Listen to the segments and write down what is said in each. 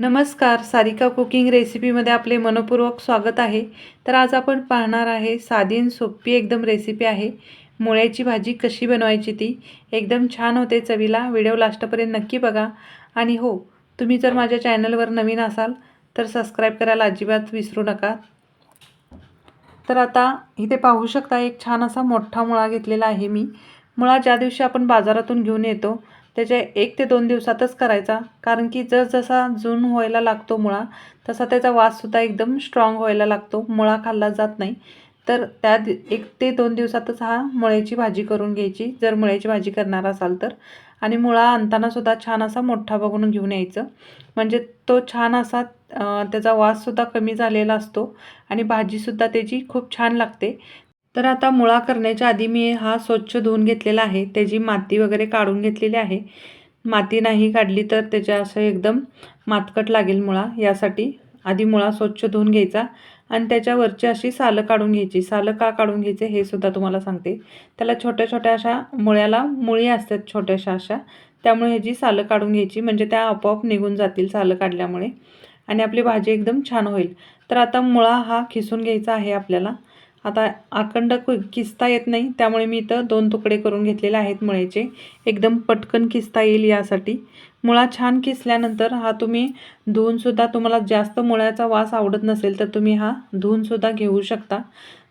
नमस्कार सारिका कुकिंग रेसिपीमध्ये आपले मनपूर्वक स्वागत आहे. तर आज आपण पाहणार आहे साधी आणि सोपी एकदम रेसिपी आहे. मुळ्याची भाजी कशी बनवायची ती? एकदम छान होते चवीला. व्हिडिओ लास्टपर्यंत नक्की बघा. आणि हो तुम्ही जर माझ्या चॅनलवर नवीन असाल तर सबस्क्राईब करायला अजिबात विसरू नका. तर आता इथे पाहू शकता एक छान असा मोठा मुळा घेतलेला आहे मी. मुळा ज्या दिवशी आपण बाजारातून घेऊन येतो त्याच्या एक ते दोन दिवसातच करायचा. कारण की जसजसा जून व्हायला लागतो मुळा तसा त्याचा वाससुद्धा एकदम स्ट्रॉंग व्हायला लागतो. मुळा खाल्ला जात नाही. तर त्या दि एक ते दोन दिवसातच हा मुळ्याची भाजी करून घ्यायची. जर मुळ्याची भाजी करणार असाल तर. आणि मुळा आणतानासुद्धा छान असा मोठा बघून घेऊन यायचं. म्हणजे तो छान असा त्याचा वाससुद्धा कमी झालेला असतो. आणि भाजीसुद्धा त्याची खूप छान लागते. तर आता मुळा करण्याच्या आधी मी हा स्वच्छ धुवून घेतलेला आहे. त्याची माती वगैरे काढून घेतलेली आहे. माती नाही काढली तर त्याच्या असं एकदम मातकट लागेल मुळा. यासाठी आधी मुळा स्वच्छ धुवून घ्यायचा आणि त्याच्यावरची अशी सालं काढून घ्यायची. सालं का काढून घ्यायचे हे सुद्धा तुम्हाला सांगते. त्याला छोट्या छोट्या अशा मुळ्याला मुळी असतात छोट्याशा अशा. त्यामुळे ह्याची सालं काढून घ्यायची. म्हणजे त्या आपोआप निघून जातील सालं काढल्यामुळे. आणि आपली भाजी एकदम छान होईल. तर आता मुळा हा खिसून घ्यायचा आहे आपल्याला. आता अखंड किसता येत नाही त्यामुळे मी इथं दोन तुकडे करून घेतलेले आहेत मुळ्याचे. एकदम पटकन किसता येईल यासाठी. मुळा छान किसल्यानंतर हा तुम्ही धुवूनसुद्धा तुम्हाला जास्त मुळ्याचा वास आवडत नसेल तर तुम्ही हा धुवूनसुद्धा घेऊ शकता.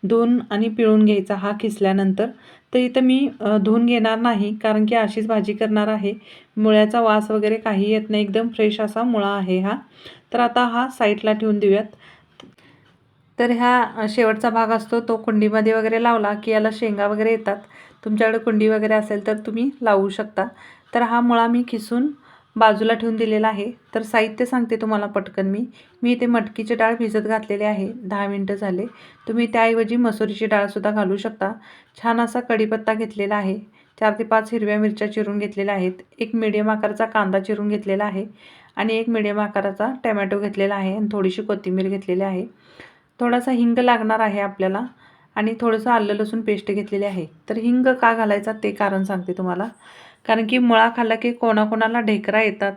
धुवून आणि पिळून घ्यायचा हा किसल्यानंतर. तर इथं मी धुवून घेणार नाही कारण की अशीच भाजी करणार आहे. मुळ्याचा वास वगैरे काही येत नाही एकदम फ्रेश असा मुळा आहे हा. तर आता हा साईडला ठेवून देऊयात. तर ह्या शेवटचा भाग असतो तो कुंडीमध्ये वगैरे लावला की याला शेंगा वगैरे येतात. तुमच्याकडे कुंडी वगैरे असेल तर तुम्ही लावू शकता. तर हा मुळा मी खिसून बाजूला ठेवून दिलेला आहे. तर साहित्य सांगते तुम्हाला पटकन मी. मी इथे मटकीची डाळ भिजत घातलेली आहे. दहा मिनटं झाले. तुम्ही त्याऐवजी मसुरीची डाळसुद्धा घालू शकता. छान असा कढीपत्ता घेतलेला आहे. चार ते पाच हिरव्या मिरच्या चिरून घेतलेल्या आहेत. एक मिडियम आकाराचा कांदा चिरून घेतलेला आहे. आणि एक मिडियम आकाराचा टमॅटो घेतलेला आहे. आणि थोडीशी कोथिंबीर घेतलेली आहे. थोडासा हिंग लागणार आहे आपल्याला आणि थोडंसं आलं लसूण पेस्ट घेतलेली आहे. तर हिंग का घालायचा ते कारण सांगते तुम्हाला. कारण की मुळा खाल्ला की कोणाकोणाला ढेकरा येतात.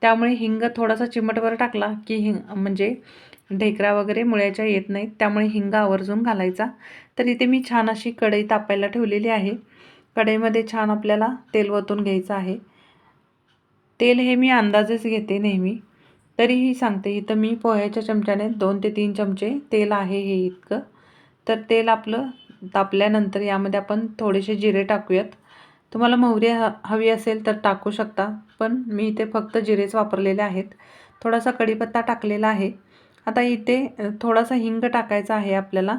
त्यामुळे हिंग थोडासा चिमटवर टाकला की हिंग म्हणजे ढेकरा वगैरे मुळ्याच्या येत नाहीत. त्यामुळे हिंग आवर्जून घालायचा. तर इथे मी छान अशी कढई तापायला ठेवलेली आहे. कढईमध्ये छान आपल्याला तेल वतून घ्यायचं आहे. तेल हे मी अंदाजेच घेते नेहमी. तरीही सांगते इथं मी पोह्याच्या चमच्याने दोन ते तीन चमचे तेल आहे हे इतकं. तर तेल आपलं तापल्यानंतर यामध्ये आपण थोडेसे जिरे टाकूयात. तुम्हाला मोहरी ह हवी असेल तर टाकू शकता पण मी इथे फक्त जिरेच वापरलेले आहेत. थोडासा कढीपत्ता टाकलेला आहे. आता इथे थोडासा हिंग टाकायचा आहे आपल्याला.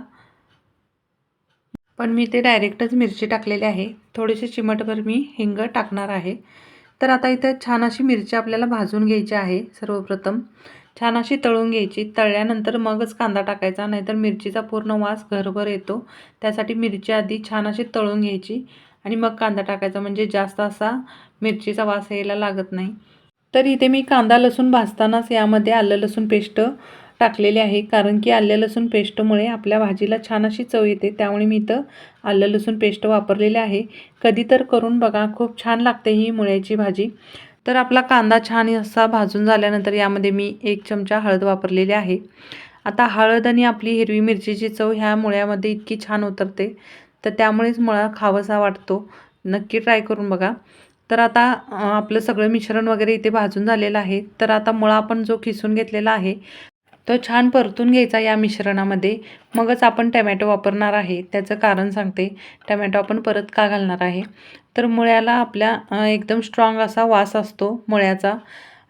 पण मी ते डायरेक्टच मिरची टाकलेली आहे. थोडेसे चिमटभर मी हिंग टाकणार आहे. तर आता इथं छान अशी मिरची आपल्याला भाजून घ्यायची आहे सर्वप्रथम. छान अशी तळून घ्यायची. तळल्यानंतर मगच कांदा टाकायचा नाहीतर मिरचीचा पूर्ण वास घरभर येतो. त्यासाठी मिरची आधी छान अशी तळून घ्यायची आणि मग कांदा टाकायचा म्हणजे जास्त असा मिरचीचा वास यायला लागत नाही. तर इथे मी कांदा लसूण भाजतानाच यामध्ये आलं लसूण पेस्ट टाकलेले आहे. कारण की आलं लसूण पेस्टमुळे आपल्या भाजीला छान अशी चव येते. त्यामुळे मी इथं आलं लसूण पेस्ट वापरलेले आहे. कधी तर करून बघा खूप छान लागते ही मुळ्याची भाजी. तर आपला कांदा छान असा भाजून झाल्यानंतर यामध्ये मी एक चमचा हळद वापरलेली आहे. आता हळद आणि आपली हिरवी मिरचीची चव ह्या मुळ्यामध्ये इतकी छान उतरते. तर त्यामुळेच मुळा खावासा वाटतो. नक्की ट्राय करून बघा. तर आता आपलं सगळं मिश्रण वगैरे इथे भाजून झालेलं आहे. तर आता मुळा आपण जो खिसून घेतलेला आहे तो छान परतून घ्यायचा या मिश्रणामध्ये. मगच आपण टमॅटो वापरणार आहे. त्याचं कारण सांगते. टमॅटो आपण परत का घालणार आहे? तर मुळ्याला आपल्या एकदम स्ट्रॉंग असा वास असतो मुळ्याचा.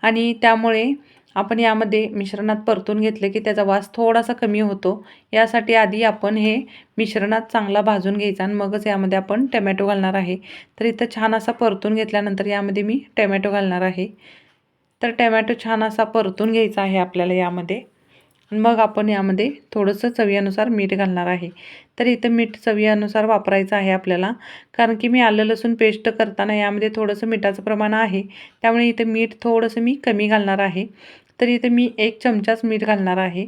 आणि त्यामुळे आपण यामध्ये मिश्रणात परतून घेतले की त्याचा वास थोडासा कमी होतो. यासाठी आधी आपण हे मिश्रणात चांगला भाजून घ्यायचा आणि मगच यामध्ये आपण टमॅटो घालणार आहे. तर इथं छान असा परतून घेतल्यानंतर यामध्ये मी टमॅटो घालणार आहे. तर टमॅटो छान असा परतून घ्यायचा आहे आपल्याला यामध्ये. मग आपण यामध्ये थोडंसं चवीनुसार मीठ घालणार आहे. तर इथं मीठ चवीनुसार वापरायचं आहे आपल्याला. कारण की मी आलं लसूण पेस्ट करताना यामध्ये थोडंसं मिठाचं प्रमाण आहे. त्यामुळे इथं मीठ थोडंसं मी कमी घालणार आहे. तर इथे मी एक चमचाच मीठ घालणार आहे.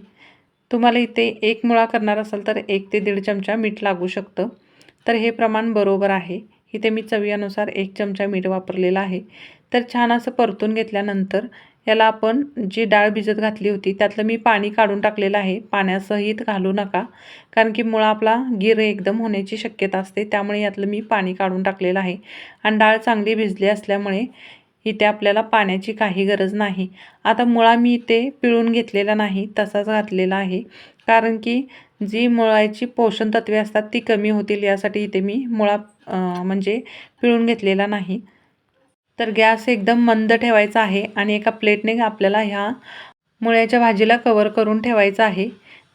तुम्हाला इथे एक मुळा करणार असाल तर एक ते दीड चमचा मीठ लागू शकतं. तर हे प्रमाण बरोबर आहे. इथे मी चवीनुसार एक चमचा मीठ वापरलेलं आहे. तर छान असं परतून घेतल्यानंतर याला आपण जी डाळ भिजत घातली होती त्यातलं मी पाणी काढून टाकलेलं आहे. पाण्यासहित घालू नका कारण की मुळा आपला गिर एकदम होण्याची शक्यता असते त्यामुळे यातलं मी पाणी काढून टाकलेलं आहे. आणि डाळ चांगली भिजली असल्यामुळे इथे आपल्याला पाण्याची काही गरज नाही. आता मुळा मी इथे पिळून घेतलेला नाही तसाच घातलेला आहे. कारण की जी मुळाची पोषण तत्वे असतात ती कमी होतील यासाठी इथे मी मुळा म्हणजे पिळून घेतलेला नाही. तर गॅस एकदम मंद ठेवायचा आहे आणि एका प्लेटने आपल्याला ह्या मुळ्याच्या भाजीला कवर करून ठेवायचं आहे.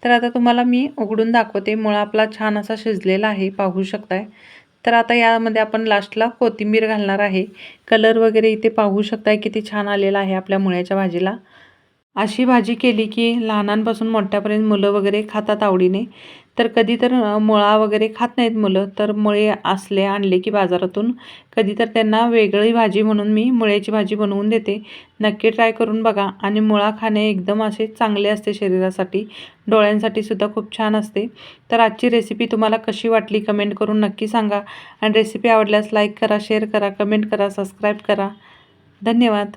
तर आता तुम्हाला मी उघडून दाखवते. मुळा आपला छान असा शिजलेला आहे. पाहू शकताय. तर आता यामध्ये आपण लास्टला कोथिंबीर घालणार आहे. कलर वगैरे इथे पाहू शकताय किती छान आलेला आहे आपल्या मुळ्याच्या भाजीला. अशी भाजी केली की लहानांपासून मोठ्यापर्यंत मुलं वगैरे खातात आवडीने. तर कधी तर मुळा वगैरे खात नाहीत मुलं. तर मुळे असले आणले की बाजारातून. कधी तर त्यांना वेगळी भाजी म्हणून मी मुळ्याची भाजी बनवून देते. नक्की ट्राय करून बघा. आणि मुळा खाणे एकदम असे चांगले असते शरीरासाठी. डोळ्यांसाठी सुद्धा खूप छान असते. तर आजची रेसिपी तुम्हाला कशी वाटली कमेंट करून नक्की सांगा. आणि रेसिपी आवडल्यास लाईक करा शेअर करा कमेंट करा सबस्क्राईब करा. धन्यवाद.